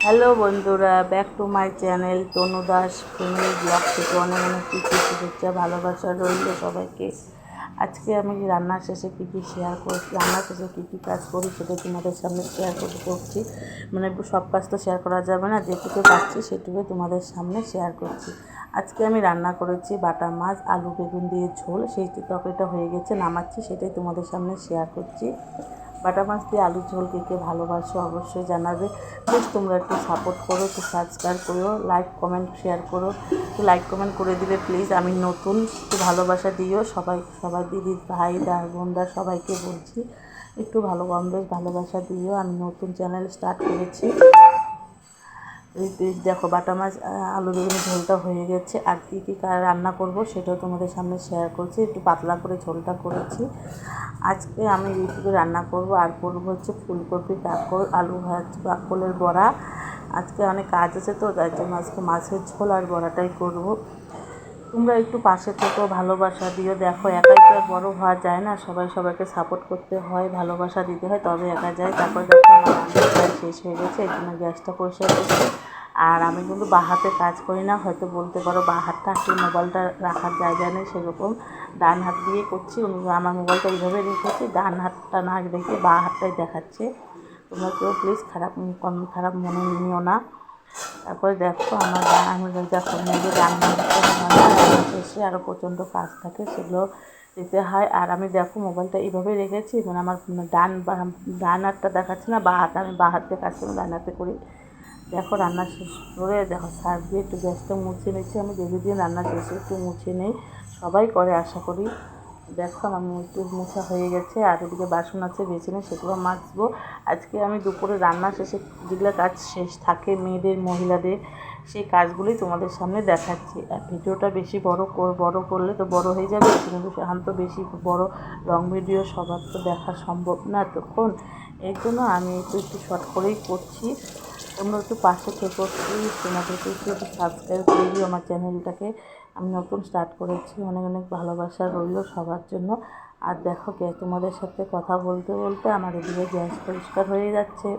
Hello বন্ধুরা, back to my channel Tanu Das. Family blog থেকে অনেক অনেক কিছু শুভেচ্ছা ভালোবাসা রইল সবাইকে। আজকে আমি রান্নার শেষে কী কী শেয়ার করছি রান্নার শেষে কী কী কাজ করি সেটা তোমাদের সামনে শেয়ার করতে করছি মানে সব কাজ তো শেয়ার করা যাবে না, যেটুকু পাচ্ছি সেটুকু তোমাদের সামনে শেয়ার করছি। আজকে আমি রান্না করেছি বাটা মাছ, আলু, বেগুন দিয়ে ঝোল, সেই তরকারিটা হয়ে গেছে, নামাচ্ছি, সেটাই তোমাদের সামনে শেয়ার করছি। বাটা মাছ দিয়ে আলুর ঝোল কে কে ভালোবাসো অবশ্যই জানাবে। প্লিজ তোমরা একটু সাপোর্ট করো, একটু সাবস্ক্রাইব করো লাইক কমেন্ট শেয়ার করো। একটু লাইক কমেন্ট করে দিলে প্লিজ আমি নতুন, একটু ভালোবাসা দিও। সবাই সবাই দিদি, ভাই, দা বোনদা সবাইকে বলছি, একটু ভালো বেশ ভালোবাসা দিও। আমি নতুন চ্যানেল স্টার্ট করেছি। দেখো বাটা মাছ আলু বেগুনের ঝোলটা হয়ে গেছে। আর কী কী রান্না করব সেটাও তোমাদের সামনে শেয়ার করছি। একটু পাতলা করে ঝোলটা করেছি। আজকে আমি ইউটিউবে রান্না করব। আর করব হচ্ছে ফুলকপি কাকল আলু ভাজ কাকলের বড়া। আজকে অনেক কাজ আছে তো তার জন্য আজকে মাছের ঝোল আর বড়াটাই করব। তোমরা একটু পাশে থেকো, ভালোবাসা দিও। দেখো, একাই তো আর বড় হওয়া যায় না। সবাই সবাইকে সাপোর্ট করতে হয়, ভালোবাসা দিতে হয়, তবে একা যায়। তারপর দেখো, আমার রান্না শেষ হয়ে গেছে, এই জন্য গ্যাসটা পরিষ্কার করছি। আর আমি কিন্তু বা হাতে কাজ করি না, হয়তো বলতে পারো বা হাতটা আসলে মোবাইলটা রাখার জায়গা নেই, সেরকম ডান হাত দিয়ে করছি আমার মোবাইলটা এইভাবে রেখেছি, ডান হাতটা না রেখে বা হাতটাই দেখাচ্ছে। তোমরা কেউ প্লিজ খারাপ খারাপ মনে নিও না। তারপরে দেখো আমার আমি দেখো মেয়েদের রান্না শেষে আরও প্রচণ্ড কাজ থাকে, সেগুলো দিতে হয়। আর আমি দেখো মোবাইলটা এইভাবে রেখেছি মানে আমার ডান ডান হাতটা দেখাচ্ছে না, বা হাত, আমি বা হাত কাজ করি ডান হাতে করি। দেখো রান্না শেষ করে দেখো সার্ফ দিয়ে একটু গ্যাসটা মুছে নিচ্ছি, আমি দেখে দিয়ে রান্না শেষে একটু মুছে নেই, সবাই করে আশা করি। দেখো আমার একটু মোছা হয়ে গেছে আর এদিকে বাসন আছে বেসিনে সেগুলো মাজবো। আজকে আমি দুপুরে রান্না শেষে যেগুলো কাজ শেষ থাকে মেয়েদের, মহিলাদের, সেই কাজগুলোই তোমাদের সামনে দেখাচ্ছি। ভিডিওটা বেশি বড় বড় করলে তো বড় হয়ে যাবে কিন্তু সেখান তো বেশি বড় লং ভিডিও সবার তো দেখা সম্ভব না তখন। এর জন্য আমি একটু একটু শর্ট করেই করছি। তোমরা একটু পাশে থেকো তোমাদেরকে একটু একটু সাবস্ক্রাইব করে দিও আমার চ্যানেলটাকে আমি নতুন স্টার্ট করেছি, অনেক অনেক ভালোবাসা রইল সবার জন্য। আর দেখো কে তোমাদের সাথে কথা বলতে বলতে আমার এদিকে গ্যাস পরিষ্কার হয়ে যাচ্ছে।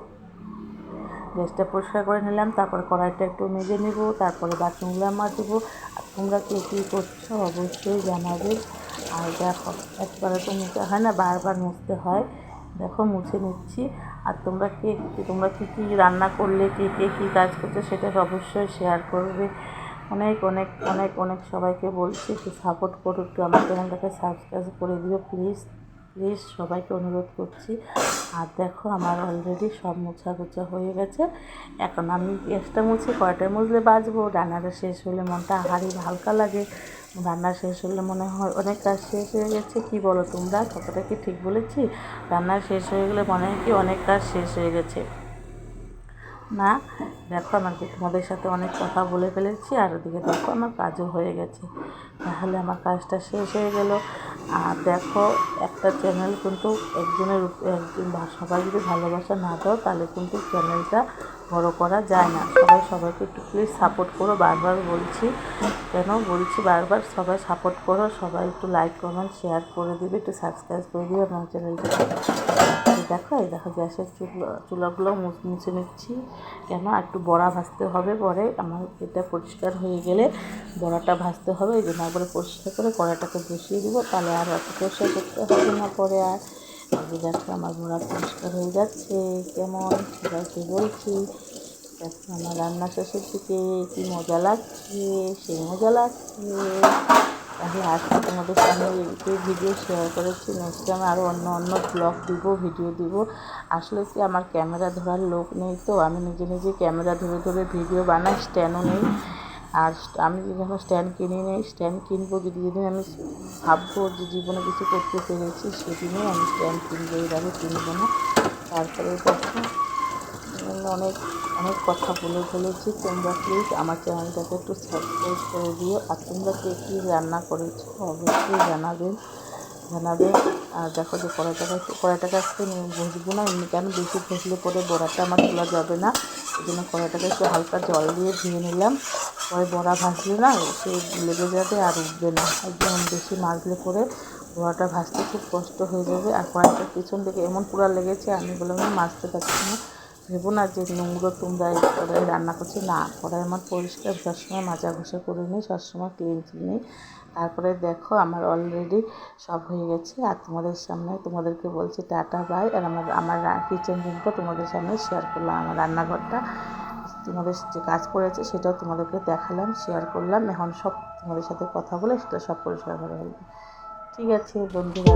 গ্যাসটা পরিষ্কার করে নিলাম, তারপর কড়াইটা একটু মেজে নেব, তারপরে বাথরুমগুলো মাজবো। আর তোমরা কে কী করছ অবশ্যই জানাবে। আর দেখো, একবারে তো মুছতে হয় না? বারবার মুছতে হয়। দেখো, মুছে নিচ্ছি। আর তোমরা কে, তোমরা কী কী রান্না করলে, কে কে, কী কাজ করছ সেটা অবশ্যই শেয়ার করবে। অনেক অনেক অনেক অনেক সবাইকে বলছি একটু সাপোর্ট করো, একটু আমার চ্যানেলটাকে সাবস্ক্রাইব করে দিও প্লিজ প্লিজ সবাইকে অনুরোধ করছি। আর দেখো আমার অলরেডি সব মোছা গোছা হয়ে গেছে। এখন আমি গ্যাসটা মুছি কয়টায় মুছলে বাজবো? রান্নাটা শেষ হলে মনটা হারি হালকা লাগে। রান্না শেষ হলে মনে হয় অনেক কাজ শেষ হয়ে গেছে। কি বলো তোমরা? কতটা কি ঠিক বলেছি? রান্না শেষ হয়ে গেলে মনে হয় কি অনেক কাজ শেষ হয়ে গেছে। না, দেখো আমার তোমাদের সাথে অনেক কথা বলে ফেলেছি, আর ওদিকে দেখো আমার কাজও হয়ে গেছে। তাহলে আমার কাজটা শেষ হয়ে গেল। আর দেখো, একটা চ্যানেল কিন্তু একজনের একজন সবাই যদি ভালোবাসা না দাও, তাহলে কিন্তু চ্যানেলটা বড় করা যায় না। সবাই সবাইকে একটু প্লিজ সাপোর্ট করো, বারবার বলছি। কেন? বলছি বারবার সবাই সাপোর্ট করো, সবাই একটু লাইক কমেন্ট শেয়ার করে দিবে, একটু সাবস্ক্রাইব করে দিবে আমার চ্যানেলটা দেখো, এই দেখো গ্যাসের চুলা, চুলাগুলো মুছ- নিচ্ছি। কেন? একটু বড়া ভাজতে হবে পরে। আমার এটা পরিষ্কার হয়ে গেলে বড়াটা ভাজতে হবে। এই জন্য একবারে পরিষ্কার করে কড়াটাকে বসিয়ে দিব। তাহলে আর অত পরিষ্কার করতে হবে না পরে আর। দেখো আমার বড়া পরিষ্কার হয়ে যাচ্ছে, কেমন? সবাইকে বলছি, দেখো আমার রান্না শেষের দিকে কি মজা লাগছে, সেই মজা লাগছে। তাহলে আজকে তোমাদের সামনে এই ভিডিও শেয়ার করেছি নেক্সট আমি আরও অন্য অন্য ব্লগ দিব ভিডিও দিব। আসলে কি আমার ক্যামেরা ধরার লোক নেই তো, আমি নিজে নিজে ক্যামেরা ধরে ধরে ভিডিও বানাই স্ট্যান্ডও নেই। আর আমি যখন স্ট্যান্ড কিনি নেই স্ট্যান্ড কিনবো যদি যেদিন আমি ভাববো যে জীবনে কিছু করতে পেরেছি, সেদিনই আমি স্ট্যান্ড কিনবো আগে কিনবো না। তারপরে দেখো অনেক অনেক কথা বলে ফেলেছি। তোমরা প্লিজ আমার চ্যানেলটাকে একটু সাবস্ক্রাইব করে দিও। আর তোমরা কে কী রান্না করেছ, অবশ্যই জানাবেন জানাবে। আর দেখো যে কড়াইটাকে কড়াইটাকে আজকে ভুজবো না, এমনি কেন বেশি ভুজলে পরে বড়াটা আমার তোলা যাবে না। এই জন্য কড়াইটাকে একটু হালকা জল দিয়ে ধুয়ে নিলাম। পরে বড়া ভাজলে না, সে লেগে যাবে আর উঠবে না। একদম বেশি মাজলে পরে বড়াটা ভাজতে খুব কষ্ট হয়ে যাবে। আর কড়াইটার পিছন দিকে এমন পুরা লেগেছে, আমি বললাম না মাজতে পারছি না ভেবো না যে নোংরো তোমরা এই কড়াই রান্না করছি। না, কড়াই আমার পরিষ্কার, সবসময় মাজা ঘষা করে নিই, সবসময় ক্লিন নিই। তারপরে দেখো, আমার অলরেডি সব হয়ে গেছে। আর তোমাদের সামনে তোমাদেরকে বলছি, টাটা বাই আর আমার আমার কিচেন রুমটা তোমাদের সামনে শেয়ার করলাম, আমার রান্নাঘরটা। তোমাদের যে কাজ করেছে সেটাও তোমাদেরকে দেখালাম শেয়ার করলাম। এখন সব তোমাদের সাথে কথা বলে সেটা সব পরিষ্কার করে ঠিক আছে বন্ধুরা।